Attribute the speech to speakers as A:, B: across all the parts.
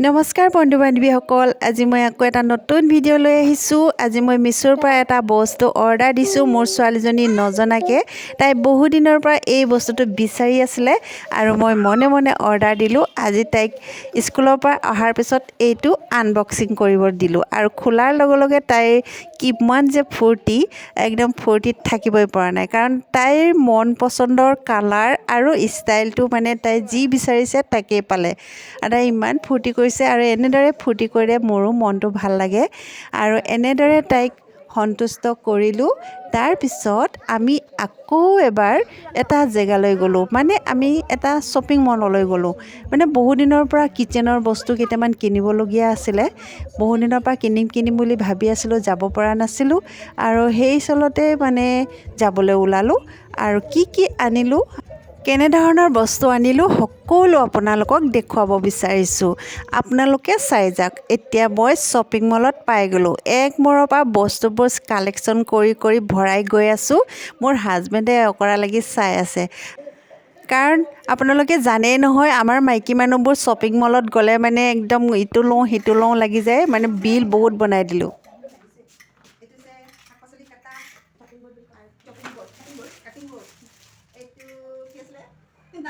A: নমস্কাৰ বন্ধু বান্ধৱীসকল আজি মই আকৌ এটা নতুন ভিডিঅ' লৈ আহিছোঁ। আজি মই মিছ'ৰ পৰা এটা বস্তু অৰ্ডাৰ দিছোঁ মোৰ ছোৱালীজনী নজনাকৈ। তাই বহুদিনৰ পৰা এই বস্তুটো বিচাৰি আছিলে আৰু মই মনে মনে অৰ্ডাৰ দিলোঁ। আজি তাইক স্কুলৰ পৰা অহাৰ পিছত এইটো আনবক্সিং কৰিব দিলোঁ আৰু খোলাৰ লগে লগে তাইৰ কিমান যে ফূৰ্তি একদম ফূৰ্তিত থাকিবই পৰা নাই। কাৰণ তাইৰ মন পচন্দৰ কালাৰ আৰু ষ্টাইলটো মানে তাই যি বিচাৰিছে তাকেই পালে। আৰু তাই ইমান ফূৰ্তি কৰিছে আৰু এনেদৰে ফূৰ্তি কৰিলে মোৰো মনটো ভালো লাগে। আৰু এনেদৰে তাইক সন্তুষ্ট কৰিলোঁ। তাৰপিছত আমি আকৌ এবাৰ এটা জেগালৈ গ'লোঁ। মানে আমি এটা শ্বপিং মললৈ গ'লোঁ। মানে বহুদিনৰ পৰা কিটচেনৰ বস্তু কেইটামান কিনিবলগীয়া আছিলে। বহুদিনৰ পৰা কিনিম কিনিম বুলি ভাবি আছিলোঁ, যাব পৰা নাছিলোঁ। আৰু সেই চলতে মানে যাবলৈ ওলালোঁ। আৰু কি কি আনিলোঁ কেনেধৰণৰ বস্তু আনিলোঁ সকলো আপোনালোকক দেখুৱাব বিচাৰিছোঁ। আপোনালোকে চাই যাওক এতিয়া মই শ্বপিং মলত পাই গ'লোঁ। এক মূৰৰ পৰা বস্তুবোৰ কালেকশ্যন কৰি কৰি ভৰাই গৈ আছোঁ। মোৰ হাজবেণ্ডে অকৰা লাগি চাই আছে। কাৰণ আপোনালোকে জানেই নহয় আমাৰ মাইকী মানুহবোৰ শ্বপিং মলত গ'লে মানে একদম ইটো লওঁ সিটো লওঁ লাগি যায়। মানে বিল বহুত বনাই দিলোঁ।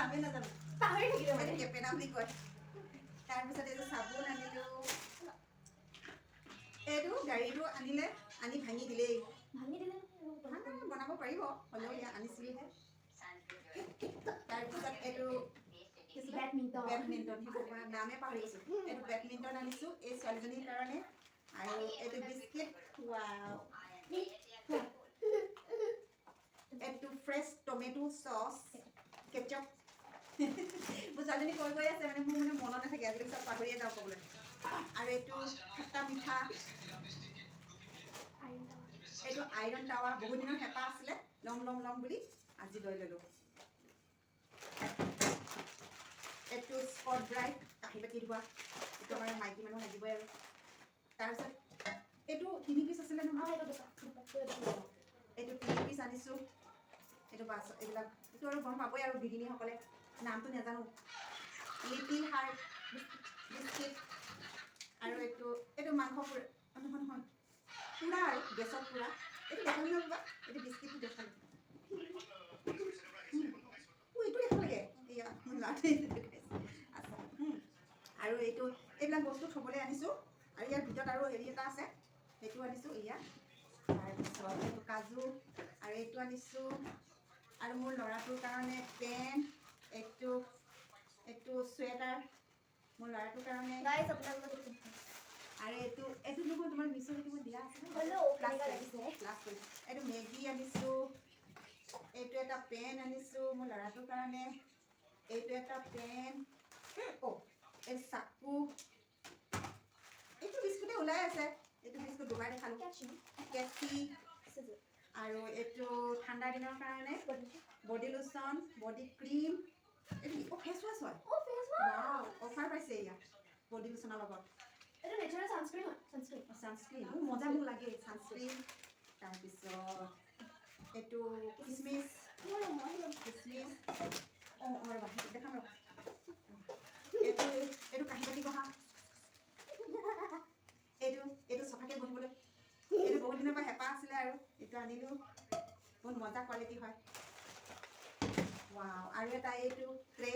B: নামেই নাজানো পাহৰি থাকিলোঁ মানে কেপেনা বুলি কয় তাৰপিছত এইটো চাবোন আনিলোঁ এইটো গাড়ীটো আনিলে আনি ভাঙি দিলেই
C: ভাঙি দিলে
B: বনাব পাৰিব হ'লেও ইয়াত আনিছিলহে তাৰপিছত এইটো?
C: বেডমিণ্টন
B: বেডমিণ্টন সেইটো মই নামেই পাহৰি গৈছোঁ এইটো বেডমিণ্টন আনিছোঁ এই ছোৱালীজনীৰ কাৰণে আৰু এইটো বিস্কিট এইটো ফ্ৰেছ টমেটো চচ ছোৱালীজনী কৈ গৈ আছে মানে মোৰ মানে মনত নাথাকে আজিকালি চব পাহৰিয়ে যাওঁ ক'বলৈ। আৰু এইটো খট্টা মিঠা। এইটো আইৰণ টাৱা বহুত দিনৰ হেঁপাহ আছিলে ল'ম ল'ম ল'ম বুলি আজি লৈ ল'লোঁ। এইটো স্কট ব্ৰাইট কাঁহী বাতি ধোৱা। এইটো আমাৰ মাইকী মানুহ লাগিবই আৰু। তাৰপিছত এইটো তিনি পিচ আছিলে নহয়? এইটো তিনি পিচ আনিছোঁ। এইটো বাছ এইবিলাক এইটো আৰু গম পাবই আৰু গৃহিণীসকলে নামটো নাজানো। লিটিল হাৰ্ট বিস্কিট আৰু এইটো এইটো মাংস পুৰা, নহয় নহয় পুৰা আৰু, গেছত পুৰা। এইটো দেখাল নহয় বাবা এইটো বিস্কিটটো দেখাল এইটো দেখাব লাগে। মোৰ। আচ্ছা আৰু এইটো, এইবিলাক বস্তু থ'বলৈ আনিছোঁ। আৰু ইয়াৰ ভিতৰত আৰু হেৰি এটা আছে, সেইটো আনিছোঁ এয়া তাৰপিছত এইটো কাজু, আৰু এইটো আনিছোঁ। আৰু মোৰ ল'ৰাটোৰ কাৰণে পেণ্ট এইটো এইটো চুৱেটাৰ মোৰ ল'ৰাটোৰ কাৰণে। আৰু এইটো এইটো নহয় তোমাৰ এইটো মই দিয়া আছে। এইটো মেগী আনিছোঁ। এইটো এটা পেন আনিছোঁ মোৰ ল'ৰাটোৰ কাৰণে। এইটো এটা পেন। অ' এই চাকু। এইটো বিস্কুটে ওলাই আছে। এইটো বিস্কুট দুবাৰ দেখালোঁ কেচি আৰু এইটো ঠাণ্ডাৰ দিনৰ কাৰণে। বডি লোচন বডি ক্ৰীম এইটো কি? অ' ফেচ ৱাছ হয়? ৱাও অফাৰ পাইছে ইয়াত বডি লোচনৰ লগত।
C: এইটো নেচাৰেল ছানস্ক্ৰীন হয় ছানস্ক্ৰীন
B: ছানস্ক্ৰীন মোৰ মজা মোক লাগে ছানস্ক্ৰীন তাৰপিছত এইটো কিচমিচ। কিচমিচ। অঁ অঁ ৰ'বা দেখাম ৰ'বা। এইটো এইটো কাঁহী বাতি বহা। এইটো এইটো চফাকৈ বহিবলৈ। এইটো বহুত দিনৰ পৰা হেঁপাহ আছিলে আৰু এইটো আনিলোঁ। বহুত মজা কোৱালিটি হয়। ৱাও আৰু এটা এইটো ট্ৰে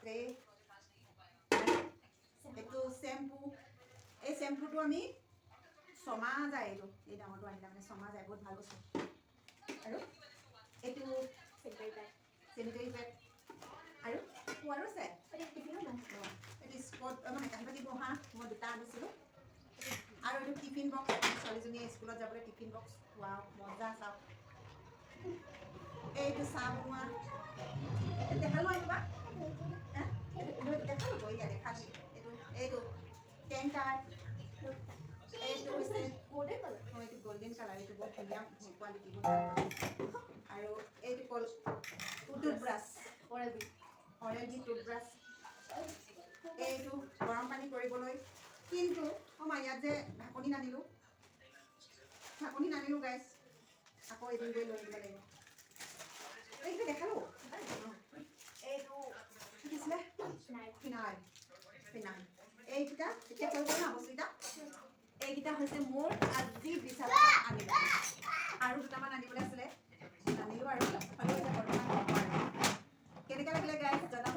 B: ট্ৰে এইটো চেম্পু এই চেম্পুটো আমি ছমাহ যায় এইটো এই ডাঙৰটো আনিলে মানে ছমাহ যায় বহুত ভালো বস্তু আৰু এইটো চেনিটাৰী পেড আৰু আৰু আছে এইটো স্পট মানে কাঁহী বাতি বহা মই দুটা আনিছিলোঁ আৰু এইটো টিফিন বক্স ছোৱালীজনীয়ে স্কুলত যাবলৈ টিফিন বক্স খোৱা মজা চাওক এইটো চাহ বনোৱা দেখালোঁ আৰু বা দেখালোঁ গৈ ইয়াত দেখালোঁ। এইটো এইটো টেংকাৰ এইটো হৈছে অঁ, এইটো গল্ডেন কালাৰ এইটো বহুত ধুনীয়া কোৱালিটি আৰু এইটো call toothbrush oral B oral B toothbrush এইটো গৰম পানী কৰিবলৈ। কিন্তু মই ইয়াত যে ঢাকনি নানিলোঁ। ঢাকনি নানিলোঁ গাইছ আকৌ এদিন গৈ লৈ আহিব লাগিব। এইকেইটা হৈছে মোৰ আজি আনিব আৰু দুটামান আনিবলৈ আছিলে আৰু। কেনেকৈ লাগিলে গাইজ জনাব